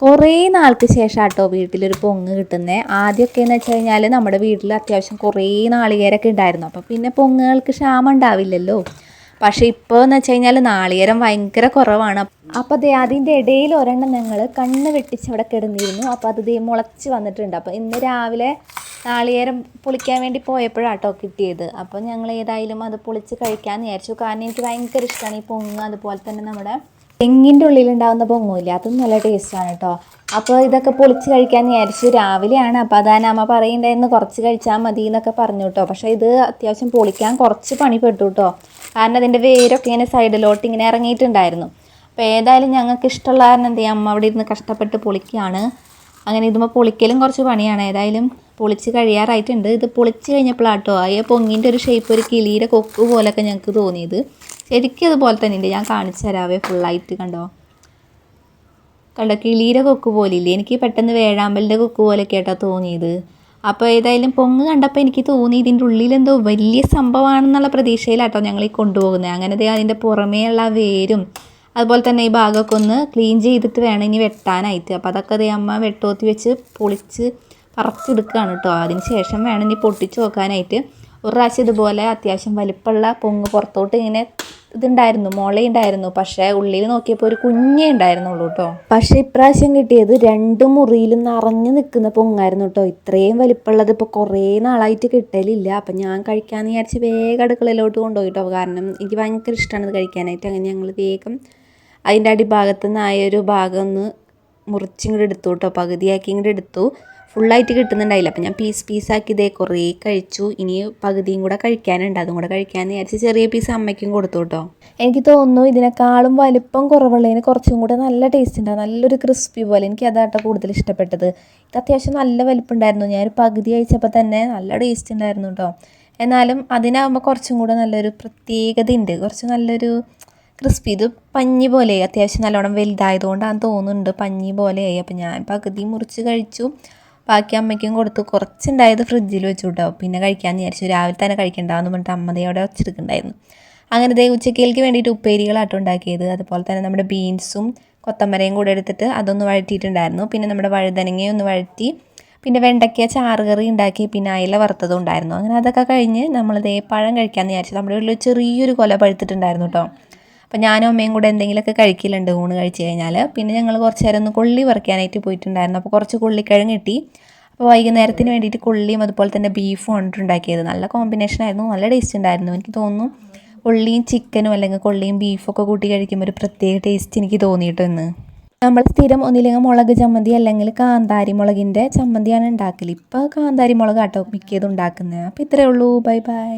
കുറേ നാൾക്ക് ശേഷം കേട്ടോ വീട്ടിലൊരു പൊങ്ങ് കിട്ടുന്നത് ആദ്യമൊക്കെ എന്ന് വെച്ച് കഴിഞ്ഞാൽ നമ്മുടെ വീട്ടിൽ അത്യാവശ്യം കുറേ നാളികേരമൊക്കെ ഉണ്ടായിരുന്നു. അപ്പോൾ പിന്നെ പൊങ്ങുകൾക്ക് ക്ഷാമം ഉണ്ടാവില്ലല്ലോ. പക്ഷേ ഇപ്പോൾ എന്ന് വെച്ച് കഴിഞ്ഞാൽ നാളികേരം ഭയങ്കര കുറവാണ്. അപ്പോൾ ദേ അതിന്റെ ഇടയിൽ ഒരെണ്ണം ഞങ്ങൾ കണ്ണ് വെട്ടിച്ച് അവിടെ കിടന്നിരുന്നു. അപ്പോൾ അത് ദേ മുളച്ച് വന്നിട്ടുണ്ട്. അപ്പോൾ ഇന്ന് രാവിലെ നാളികേരം പൊളിക്കാൻ വേണ്ടി പോയപ്പോഴാട്ടോ കിട്ടിയത്. അപ്പോൾ ഞങ്ങൾ ഏതായാലും അത് പൊളിച്ച് കഴിക്കാമെന്ന് വിചാരിച്ചു. കാരണം എനിക്ക് ഭയങ്കര ഇഷ്ടമാണ് ഈ പൊങ്ങ് അതുപോലെ തന്നെ നമ്മുടെ തെങ്ങിന്റെ ഉള്ളിലുണ്ടാകുന്ന പൊങ്ങൂല്ല അതും നല്ല ടേസ്റ്റാണ് കേട്ടോ അപ്പോൾ ഇതൊക്കെ പൊളിച്ച് കഴിക്കാൻ വിചാരിച്ചു രാവിലെയാണ്. അപ്പോൾ അതാണ് അമ്മ പറയുന്നുണ്ടായിരുന്നു കുറച്ച് കഴിച്ചാൽ മതി എന്നൊക്കെ പറഞ്ഞു കേട്ടോ പക്ഷേ ഇത് അത്യാവശ്യം പൊളിക്കാൻ കുറച്ച് പണിപ്പെട്ടു പെട്ടു കേട്ടോ കാരണം അതിന്റെ വേരൊക്കെ ഇങ്ങനെ സൈഡിലോട്ട് ഇങ്ങനെ ഇറങ്ങിയിട്ടുണ്ടായിരുന്നു. അപ്പോൾ ഏതായാലും ഞങ്ങൾക്ക് ഇഷ്ടമുള്ള കാരണം എന്താ അമ്മ അവിടെ ഇരുന്ന് കഷ്ടപ്പെട്ട് പൊളിക്കുകയാണ്. അങ്ങനെ ഇതുമ്പോൾ പൊളിക്കലും കുറച്ച് പണിയാണ്. ഏതായാലും പൊളിച്ച് കഴിയാറായിട്ടുണ്ട്. ഇത് പൊളിച്ച് കഴിഞ്ഞപ്പോഴാട്ടോ ആ പൊങ്ങിന്റെ ഒരു ഷേപ്പ് ഒരു കിളിയുടെ കൊക്ക് പോലൊക്കെ ഞങ്ങൾക്ക് തോന്നിയത്. ശരിക്കും അതുപോലെ തന്നെ ഉണ്ട് ഞാൻ കാണിച്ചു തരാവേ ഫുള്ളായിട്ട് കണ്ടോ? കണ്ടോ? കിളിയുടെ കൊക്ക് പോലില്ലേ? എനിക്ക് പെട്ടെന്ന് വേഴാമ്പലിന്റെ കൊക്ക് പോലെ ആയിട്ടാ തോന്നിയത്. അപ്പോൾ ഏതായാലും പൊങ്ങ് കണ്ടപ്പോൾ എനിക്ക് തോന്നി ഇതിന്റെ ഉള്ളിലെന്തോ വലിയ സംഭവമാണെന്നുള്ള പ്രതീക്ഷയിലാട്ടോ ഞങ്ങൾ ഈ കൊണ്ടുപോകുന്നത് അങ്ങനെ അതിന്റെ പുറമേയുള്ള വേരും അതുപോലെ തന്നെ ഈ ഭാഗമൊക്കെ ഒന്ന് ക്ലീൻ ചെയ്തിട്ട് വേണം ഇനി വെട്ടാനായിട്ട്. അപ്പോൾ അതൊക്കെ അതേ അമ്മ വെട്ടോത്തി വെച്ച് പൊളിച്ച് പറിച്ചെടുക്കുകയാണ് കേട്ടോ അതിന് ശേഷം വേണം ഇനി പൊട്ടിച്ച് നോക്കാനായിട്ട് ഒരു പ്രാവശ്യം ഇതുപോലെ അത്യാവശ്യം വലിപ്പമുള്ള പൊങ്ങ് പുറത്തോട്ട് ഇങ്ങനെ ഇതുണ്ടായിരുന്നു മുളയുണ്ടായിരുന്നു പക്ഷേ ഉള്ളിൽ നോക്കിയപ്പോൾ ഒരു കുഞ്ഞേ ഉണ്ടായിരുന്നുള്ളൂ കേട്ടോ പക്ഷെ ഇപ്രാവശ്യം കിട്ടിയത് രണ്ട് മുറിയിലും നിറഞ്ഞു നിൽക്കുന്ന പൊങ്ങായിരുന്നു കേട്ടോ ഇത്രയും വലിപ്പമുള്ളത് ഇപ്പോൾ കുറേ നാളായിട്ട് കിട്ടലില്ല. അപ്പം ഞാൻ കഴിക്കാമെന്ന് വിചാരിച്ച് വേഗം അടുക്കളയിലോട്ട് കൊണ്ടുപോയി കേട്ടോ കാരണം എനിക്ക് ഭയങ്കര ഇഷ്ടമാണ് ഇത് കഴിക്കാനായിട്ട്. അങ്ങനെ ഞങ്ങൾ വേഗം അതിന്റെ അടിഭാഗത്തു നിന്നായ ഒരു ഭാഗം ഒന്ന് മുറിച്ചിങ്ങോട്ട് എടുത്തു കേട്ടോ. പകുതിയാക്കി ഇങ്ങോട്ട് എടുത്തു. ഫുള്ളായിട്ട് കിട്ടുന്നുണ്ടായില്ല. അപ്പം ഞാൻ പീസ് പീസാക്കി ഇതേ കുറേ കഴിച്ചു. ഇനി പകുതിയും കൂടെ കഴിക്കാനുണ്ട്. അതും കൂടെ കഴിക്കാൻ വിചാരിച്ച് ചെറിയ പീസ് അമ്മയ്ക്കും കൊടുത്തു കേട്ടോ. എനിക്ക് തോന്നുന്നു ഇതിനേക്കാളും വലിപ്പം കുറവുള്ളതിന് കുറച്ചും കൂടെ നല്ല ടേസ്റ്റ് ഉണ്ടാവും നല്ലൊരു ക്രിസ്പി പോലെ എനിക്ക് അതാട്ടോ കൂടുതൽ ഇഷ്ടപ്പെട്ടത്. ഇത് അത്യാവശ്യം നല്ല വലിപ്പം ഉണ്ടായിരുന്നു ഞാനൊരു പകുതി കഴിച്ചപ്പോൾ തന്നെ നല്ല ടേസ്റ്റ് ഉണ്ടായിരുന്നു കേട്ടോ. എന്നാലും അതിനാകുമ്പോൾ കുറച്ചും കൂടെ നല്ലൊരു പ്രത്യേകത ഉണ്ട് കുറച്ച് നല്ലൊരു ക്രിസ്പി ഇത് പഞ്ഞി പോലെ അത്യാവശ്യം നല്ലോണം വലുതായതുകൊണ്ടാണ് തോന്നുന്നുണ്ട് പഞ്ഞി പോലെയായി. അപ്പം ഞാൻ പകുതി മുറിച്ച് കഴിച്ചു. ബാക്കി അമ്മയ്ക്കും കൊടുത്തു. കുറച്ചുണ്ടായത് ഫ്രിഡ്ജിൽ വെച്ചു കേട്ടോ പിന്നെ കഴിക്കാമെന്ന് വിചാരിച്ചു. രാവിലെ തന്നെ കഴിക്കണ്ടാവെന്ന് പറഞ്ഞിട്ട് അമ്മതേ അവിടെ വെച്ചെടുക്കുന്നുണ്ടായിരുന്നു അങ്ങനെ ദേ ഉച്ചക്കേൽക്ക് വേണ്ടിയിട്ട് ഉപ്പേരികളാട്ടോ ഉണ്ടാക്കിയത്. അതുപോലെ തന്നെ നമ്മുടെ ബീൻസും കൊത്തമരയും കൂടെ എടുത്തിട്ട് അതൊന്ന് വഴറ്റിയിട്ടുണ്ടായിരുന്നു. പിന്നെ നമ്മുടെ വഴുതനങ്ങയും ഒന്ന് വഴറ്റി പിന്നെ വെണ്ടയ്ക്ക ചാറുകറി ഉണ്ടാക്കി പിന്നെ അയില വറുത്തതും ഉണ്ടായിരുന്നു. അങ്ങനെ അതൊക്കെ കഴിഞ്ഞ് നമ്മൾ പഴം കഴിക്കാമെന്ന് വിചാരിച്ചു. നമ്മുടെ ഉള്ളിൽ ചെറിയൊരു കൊല പഴുത്തിട്ടുണ്ടായിരുന്നു കേട്ടോ അപ്പോൾ ഞാനും അമ്മയും കൂടെ എന്തെങ്കിലുമൊക്കെ കഴിക്കലുണ്ട് ഊണ് കഴിച്ച് കഴിഞ്ഞാൽ പിന്നെ ഞങ്ങൾ കുറച്ച് നേരം ഒന്ന് കൊള്ളി പറിക്കാനായിട്ട് പോയിട്ടുണ്ടായിരുന്നു. അപ്പോൾ കുറച്ച് കൊള്ളിക്കിഴങ്ങ് കിട്ടി. അപ്പോൾ വൈകുന്നേരത്തിന് വേണ്ടിയിട്ട് കൊള്ളിയും അതുപോലെ തന്നെ ബീഫും കൊണ്ടുണ്ടാക്കിയത്. നല്ല കോമ്പിനേഷൻ ആയിരുന്നു. നല്ല ടേസ്റ്റ് ഉണ്ടായിരുന്നു എനിക്ക് തോന്നുന്നു. കൊള്ളിയും ചിക്കനും അല്ലെങ്കിൽ കൊള്ളിയും ബീഫൊക്കെ കൂട്ടി കഴിക്കുമ്പോൾ ഒരു പ്രത്യേക ടേസ്റ്റ് എനിക്ക് തോന്നിയിട്ടുണ്ട് നമ്മൾ സ്ഥിരം ഒന്നില്ലെങ്കിൽ മുളക് ചമ്മന്തി അല്ലെങ്കിൽ കാന്താരി മുളകിന്റെ ചമ്മന്തിയാണ് ഉണ്ടാക്കൽ ഇപ്പോൾ കാന്താരി മുളക് ആട്ടോ മിക്കതും ഉണ്ടാക്കുന്നത് അപ്പോൾ ഇത്രയേ ഉള്ളൂ. Bye bye